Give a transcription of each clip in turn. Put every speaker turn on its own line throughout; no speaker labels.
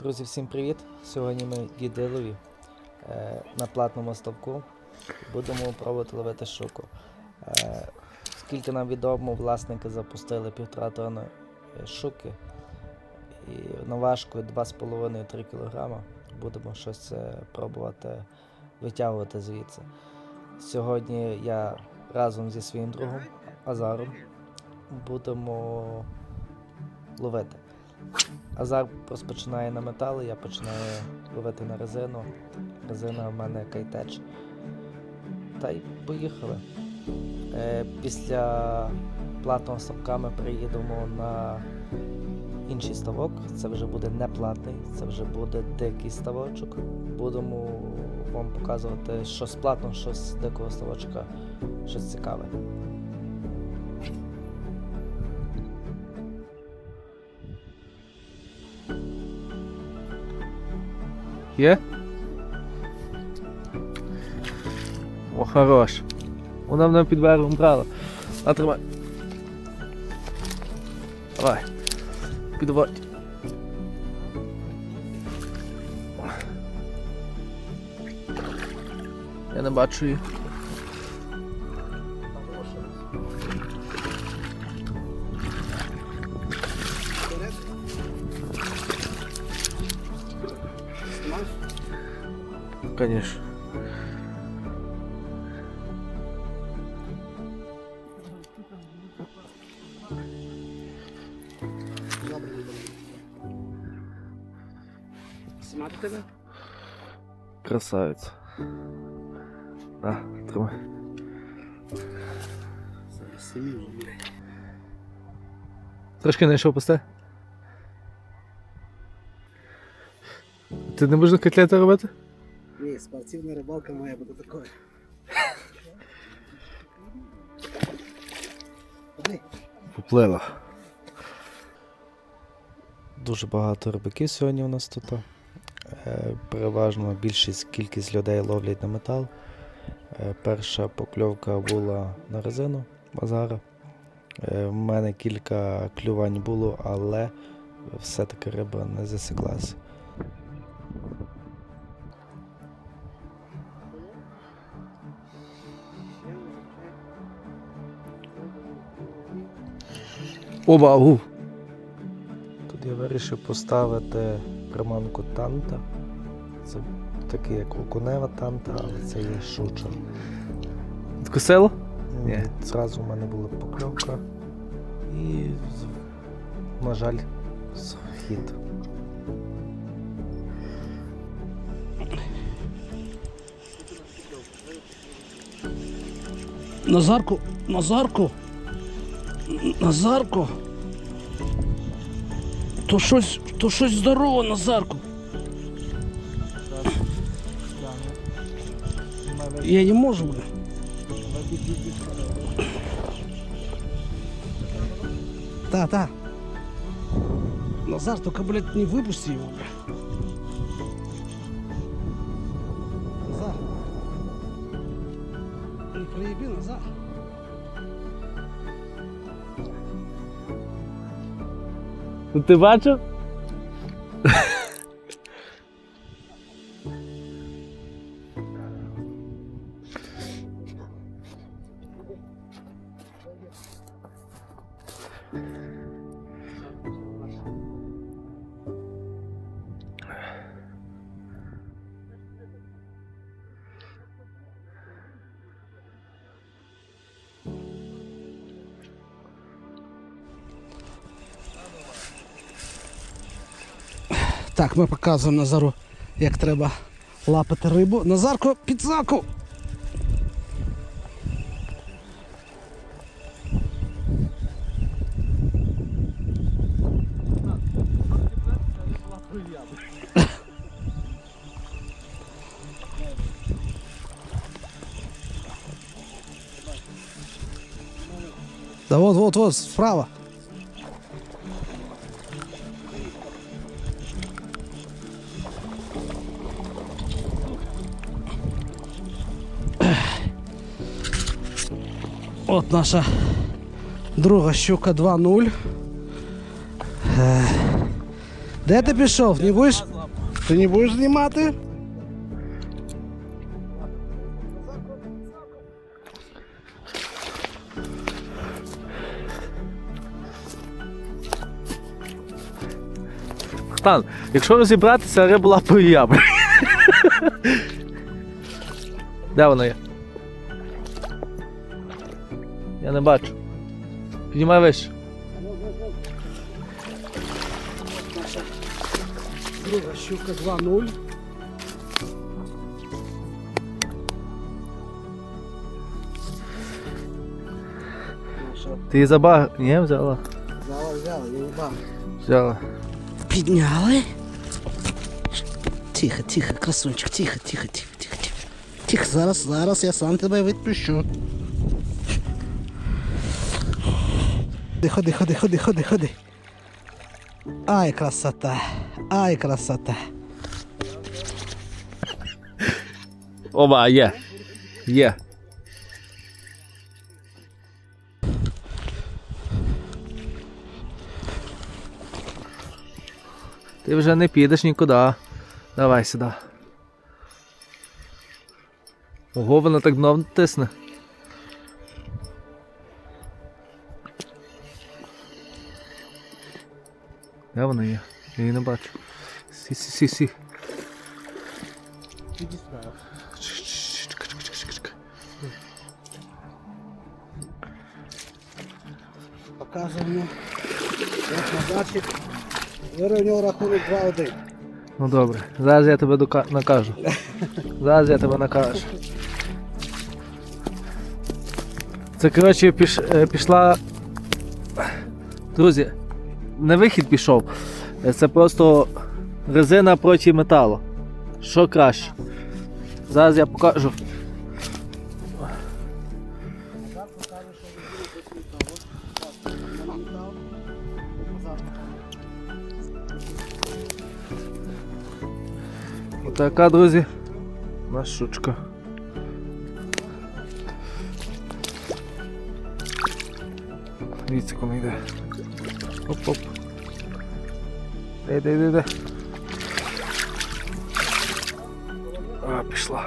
Друзі, всім привіт! Сьогодні ми в Дідилові е, на платному ставку будемо пробувати ловити щуку. Е, скільки нам відомо, власники запустили півтора тонни е, щуки і на важкою 2,5-3 кг. Будемо щось е, пробувати витягувати звідси. Сьогодні я разом зі своїм другом Азаром будемо ловити. Азар розпочинає на метали, я починаю ловити на резину. Резина в мене кайтеч. Та й поїхали. Е, після платного ставка ми приїдемо на інший ставок. Це вже буде не платний, це вже буде дикий ставочок. Будемо вам показувати що з платного, що з дикого ставочка, щось цікаве.
Є? О, хорош. Вона мене під берегом брала. А тримай. Давай. Підводь. Я не бачу її. Конечно.
Знімати тебе?
Красавиця. На, тримай. Трошки знайшов пусте. Ти не можеш котлети робити?
Ні, спортивна рибалка має бути такою.
Поплила.
Дуже багато рибаків сьогодні у нас тут. Е, Переважно більшість кількість людей ловлять на метал. Е, Перша покльовка була на резину базара. Е, В мене кілька клювань було, але все-таки риба не засіклася.
Оба, гу.
Тут я вирішив поставити приманку танта. Це такий як окунева танта, але це є шуча.
Відкусило? Ні.
Зразу в мене була покльовка і, на жаль, схід.
Назарку, Назарку, Назарку. То щось, то щось здорово, Назарку. Я не можу, бля. Та, та. Назар, только, блядь, не выпусти его, бля.
Ти бачив?
Так, ми показуємо Назару, як треба лапати рибу. Назарко, підсаку! Да вот, вот, вот, справа. От наша друга щука 2-0. Е, Де ти пішов? Не будеш? Ти не будеш знімати?
Богдан, якщо розібратися, риба лапою я. Де вона є? Я не бачу. Піднімай вище.
Друга щука 2-0.
Ти її забаг... Ні, взяла.
Взяла, взяла, я їбав.
Взяла.
Підняли. Тихо, тихо, красунчик, тихо, тихо, тихо, тихо, тихо. Тихо, зараз, зараз я сам тебе відпущу. Ходи, ходи, ходи, ходи, ходи, ходи. Ай, красота. Ай, красота.
Оба, є. Є. Ти вже не підеш нікуди. Давай сюди. Ого, вона так дно тисне. Де вона є? Я її не бачу. Сі, сі, сі, сі.
Показуємо. Як назадчик. Вирив у нього рахунок 2-1.
Ну добре, зараз я тебе дока- накажу. Зараз я тебе накажу. Це коротше піш, е, пішла. Друзі, не вихід пішов. Е, Це просто резина проти металу. Що краще? Зараз я покажу. Отака, друзі. Наша шучка. Дивіться, коли йде. Оп-оп. Де, де, де, де. А, пішла.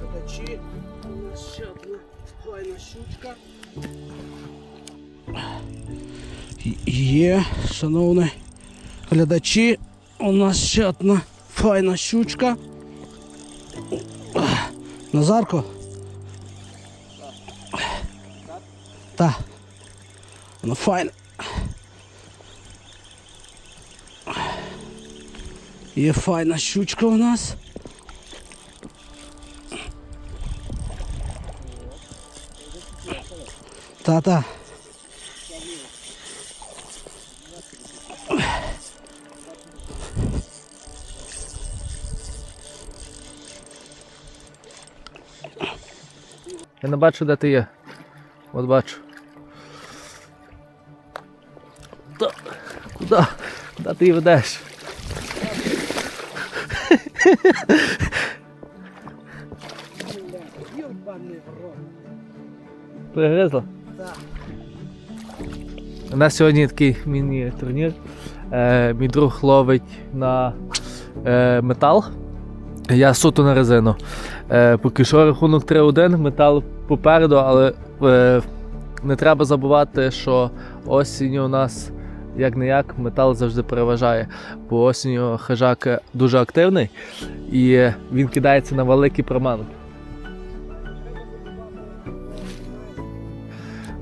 Глядачі, ще одна файна щучка. Є, шановні Глядачі, у нас ще одна файна щучка. Назарко? Так. Вона файна. Є файна щучка у нас. Та-та.
Я не бачу, де ти є. От бачу. Та, Куди? Куди ти її ведеш? Пригризла?
Так.
У нас сьогодні такий міні-турнір. Е, мій друг ловить на е, метал. Я суто на резину. Е, поки що рахунок 3-1, метал попереду, але е, не треба забувати, що осінню у нас як не як метал завжди переважає. Бо осінню хижак дуже активний і він кидається на великі проманки.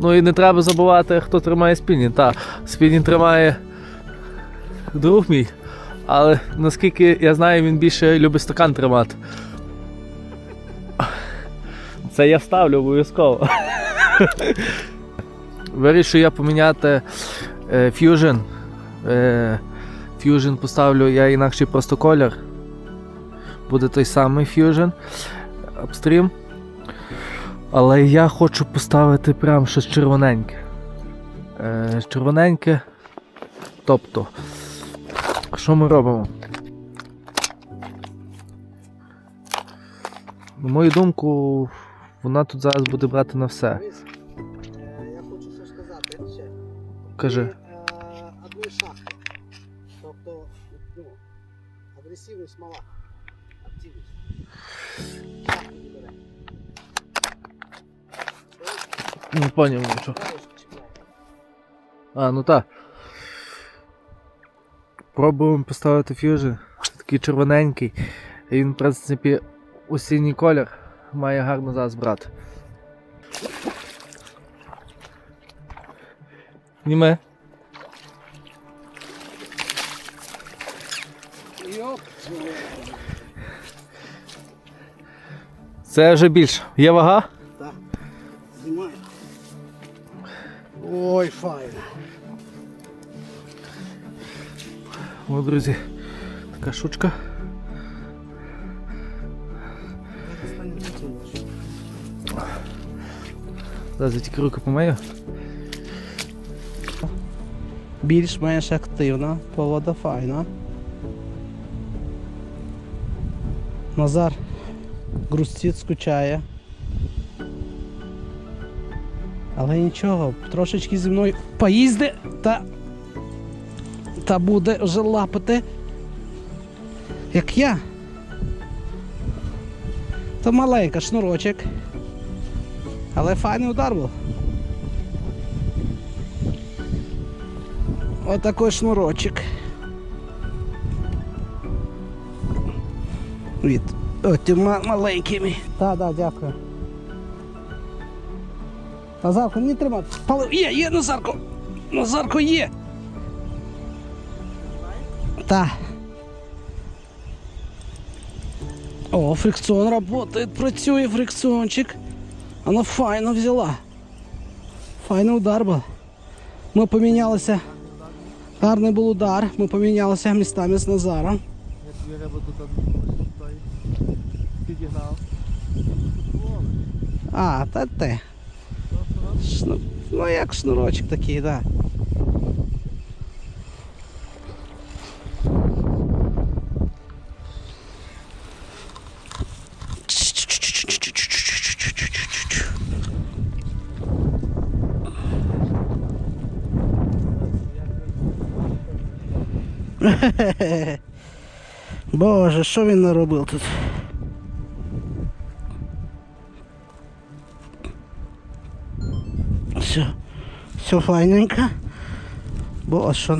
Ну і не треба забувати, хто тримає спінінг. Та, спінінг тримає друг мій, але наскільки я знаю, він більше любить стакан тримати. Це я вставлю обов'язково. Вирішую я поміняти е, Fusion. Е, Fusion поставлю я інакший просто колір. Буде той самий Fusion Upstream. Але я хочу поставити прям щось червоненьке. Е, червоненьке. Тобто, що ми робимо? На мою думку, вона тут зараз буде брати на все.
Е, я хочу що сказати ще.
Кажи.
Е, Одної шахти. Тобто, ну, агресивність мала. Активність. Не
поняв нічого. А, ну так. Пробуємо поставити фьюжн. Такий червоненький. І Він, в принципі, осінній колір має гарно зараз брати. Німе. Це вже більше. Є вага?
Так. Знімаю. Ой, файно.
О, друзі, така штучка. Зараз я тільки руки помию.
Більш-менш активна, погода файна. Назар грустить, скучає. Але нічого, трошечки зі мною поїзди та, та буде вже лапати. Як я. То маленька шнурочок. Але файний удар був. Отакий шнурочок. Від оті ма- маленькими. Так, так, дякую. Назарко, не тримати. Пали... Є, є, Назарко! Назарко є! Так. О, фрикціон работает, працює фрикціончик. Вона файно взяла. Файний удар був. Ми помінялися. Гарний був удар. Ми помінялися містами з Назаром. А, та те. Ну як шнурочок такий, так. Да. Боже, що він наробив тут? Все, все файненько. Було що.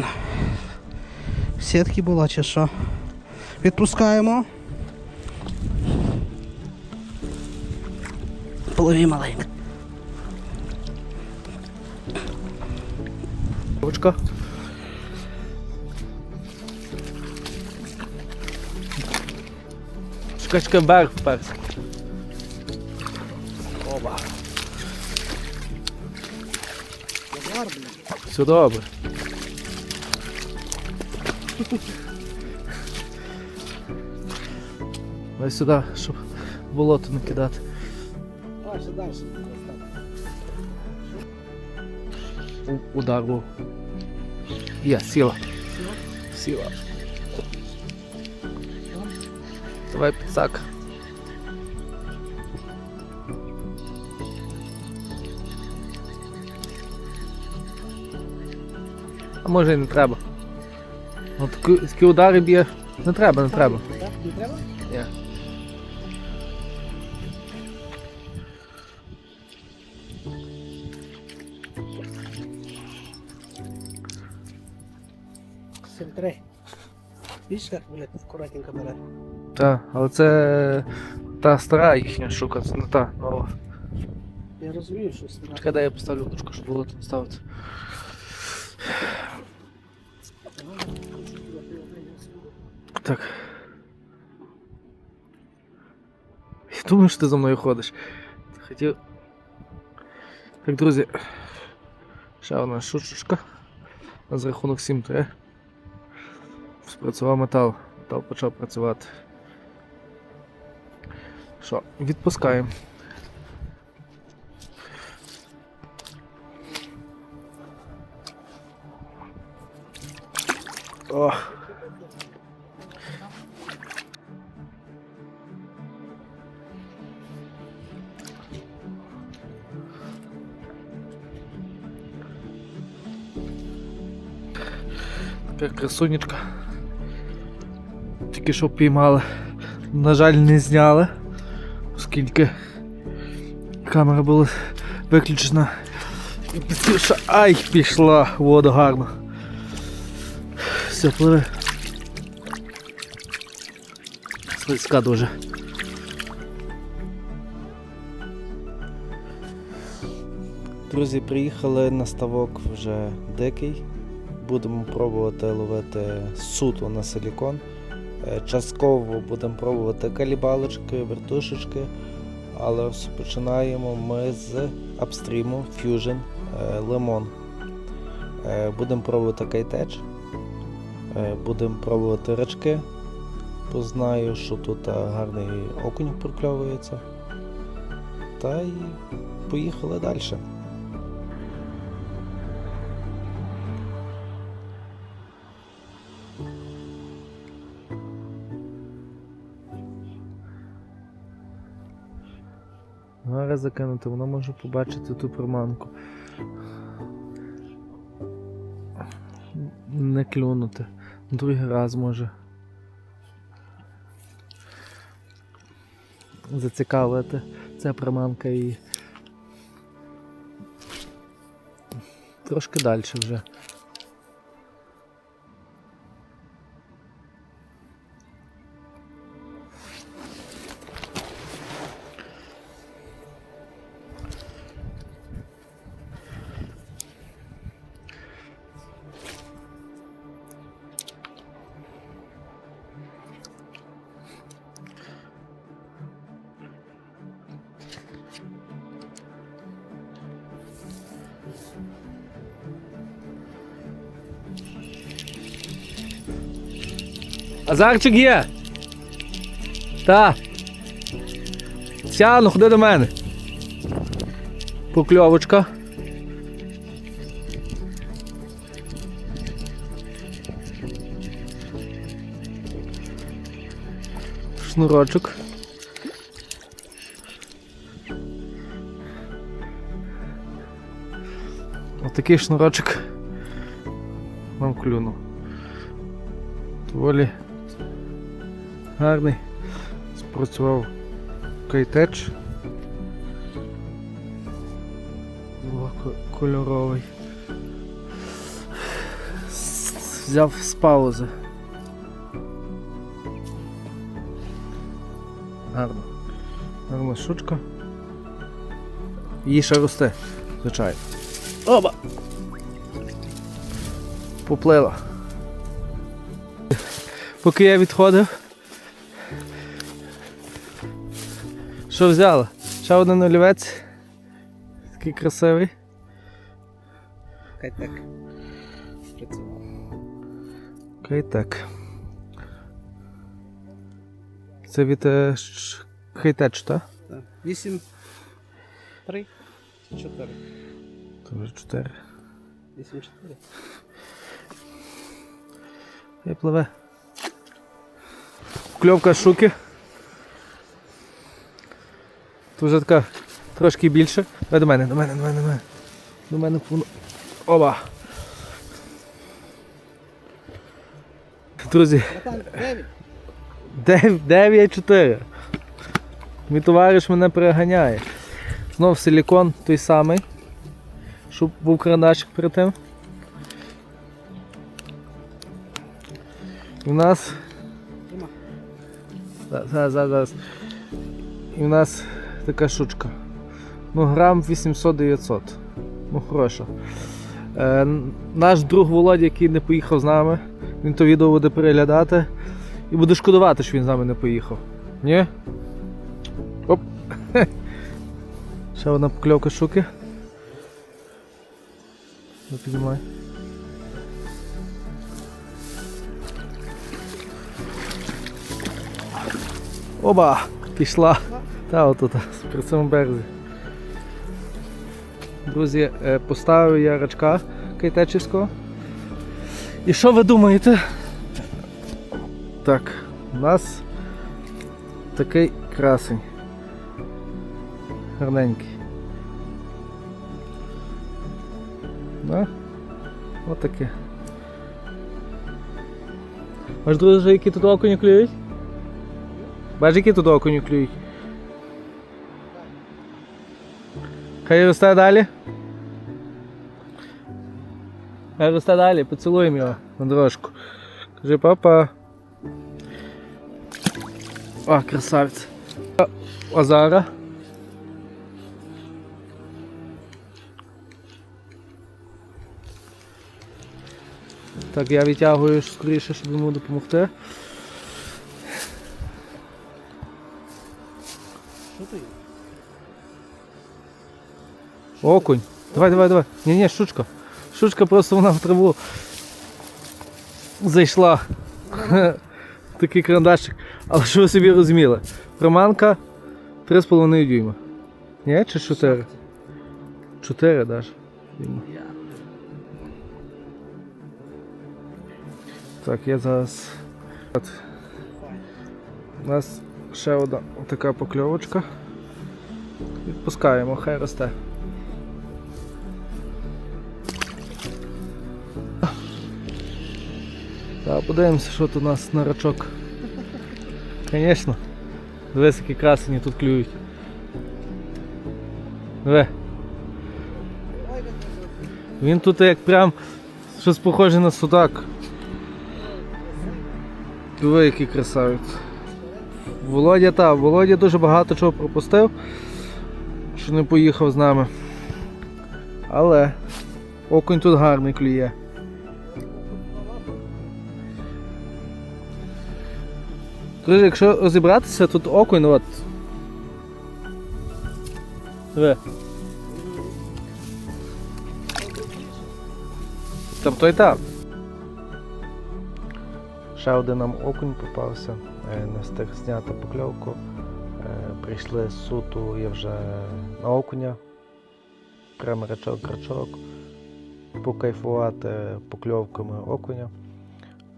Сітки була чи що. Відпускаємо. Пливі маленько.
Ручка. Чекай, чекай, вверх вперся. Оба. Все добре. Дай сюди, щоб болото не кидати.
Дальше, дальше.
У- Удар був. Є, сіла. Сіла. Давай підсак. А може і не треба. От такі, такі удари б'є. Не треба, не треба.
Не треба?
Ні.
Сельтри. Бачиш, як, блядь, акуратненько бере.
Та, але це та стара їхня штука, це не та нова.
Я розумію, що сюди.
Чекай, дай я поставлю удочку, щоб було тут ставити. Так. Я думаю, що ти за мною ходиш. Хотів. Так, друзі. Ще одна шучечка. На з рахунок 7-3. Спрацював метал. Метал почав працювати. Що, відпускаємо. Ох. Красунечка. Тільки що піймали, на жаль, не зняли оскільки камера була виключена. Ай, пішла вода гарно. Все, пливе. Слизька дуже.
Друзі, приїхали на ставок вже дикий. Будемо пробувати ловити суто на силікон. Е, Частково будемо пробувати калібалочки, вертушечки. Але починаємо ми з апстріму Fusion е, Lemon. Е, Будемо пробувати кайтеч. Е, Будемо пробувати рачки. Бо знаю, що тут е, гарний окунь прокльовується. Та й поїхали далі.
Закинути, воно може побачити ту приманку. Не клюнути. Другий раз може. Зацікавити ця приманка і. Трошки далі вже. Азарчик є. Та. Сяну, ходи до мене. Покльовочка. Шнурочок. Отакий шнурочок нам клюнув. Доволі гарний. Спрацював кайтеч. Кольоровий. Взяв з паузи. Гарно. Гарна штучка. Її ще росте, звичайно. Оба! Поплила. Поки я відходив. Що взяла? Ще один олівець. Такий красивий. Окей, так. Це від е, ш- хейтеч, так?
8, 3, 4.
Це вже 4.
8, 4.
І пливе. Кльовка шуки. Тут вже така трошки більше. Давай до мене, до мене, до мене, до мене. До мене воно. Оба. Друзі,
Братан, 9.
9-4. Мій товариш мене переганяє. Знов силікон той самий. Щоб був карандашик перед тим. І в нас. Зараз, зараз, зараз. І в нас така штучка. Ну, грам 800-900. Ну, хороша. Е, наш друг Володя, який не поїхав з нами, він то відео буде переглядати і буде шкодувати, що він з нами не поїхав. Ні? Оп. Ще одна покльовка шуки. Ну, піднімай. Оба! Пішла. Та отут, при цьому березі. Друзі, е, поставив я рачка кайтечівського. І що ви думаєте? Так, у нас такий красень. Гарненький. Да? Отаке.
Бачиш, друже, які тут окуні клюють? Бачиш, які тут окуні клюють? Хай росте далі. Хай росте далі, поцілуємо його на дорожку. Кажи, папа. О, красавець. А, А? Так, я відтягую скоріше, щоб йому допомогти. Окунь. Давай, давай, давай. Ні, ні, щучка. Щучка просто вона в траву зайшла. Такий карандашик. Але що ви собі розуміли? Приманка 3,5 дюйма. Ні, чи 4? 4 навіть. Так, я зараз. От. У нас ще одна така покльовочка. Відпускаємо, хай росте. Так, подивимося, що тут у нас на рачок. Звісно. Дивись, які красені тут клюють. Диви. Він тут як прям щось похоже на судак. Диви, який красавець. Володя та, Володя дуже багато чого пропустив, що не поїхав з нами. Але окунь тут гарний клює. Друзі, якщо розібратися, тут окунь, от. Диви. Там той там.
Ще один нам окунь попався, е, не встиг зняти покльовку. Е, Прийшли з суту, я вже на окуня. Прямо рачок-рачок. Покайфувати покльовками окуня.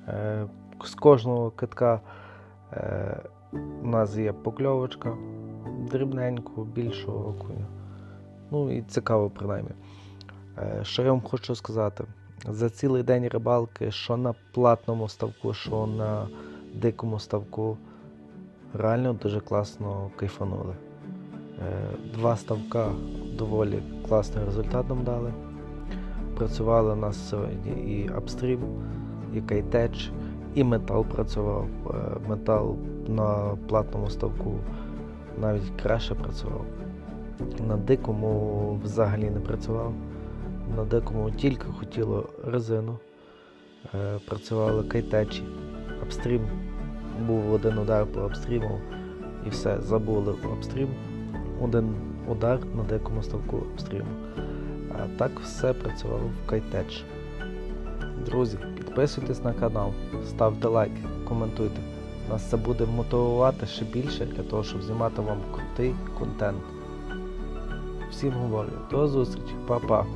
Е, З кожного китка у нас є покльовочка, дрібненького, більшого окуня. Ну і цікаво принаймні. Е, Що я вам хочу сказати? За цілий день рибалки, що на платному ставку, що на дикому ставку, реально дуже класно кайфанули. Е, Два ставка доволі класний результат нам дали. Працювали у нас сьогодні і апстрім, і кайтеч, і метал працював. Е, Метал на платному ставку навіть краще працював. На дикому взагалі не працював. На декому тільки хотіло резину. Е, працювали кайтечі, апстрім. Був один удар по апстріму і все, забули апстрім. Один удар на декому ставку апстріму. А так все працювало в кайтеч. Друзі, підписуйтесь на канал, ставте лайки, коментуйте. Нас це буде мотивувати ще більше для того, щоб знімати вам крутий контент. Всім говорю, до зустрічі, па-па!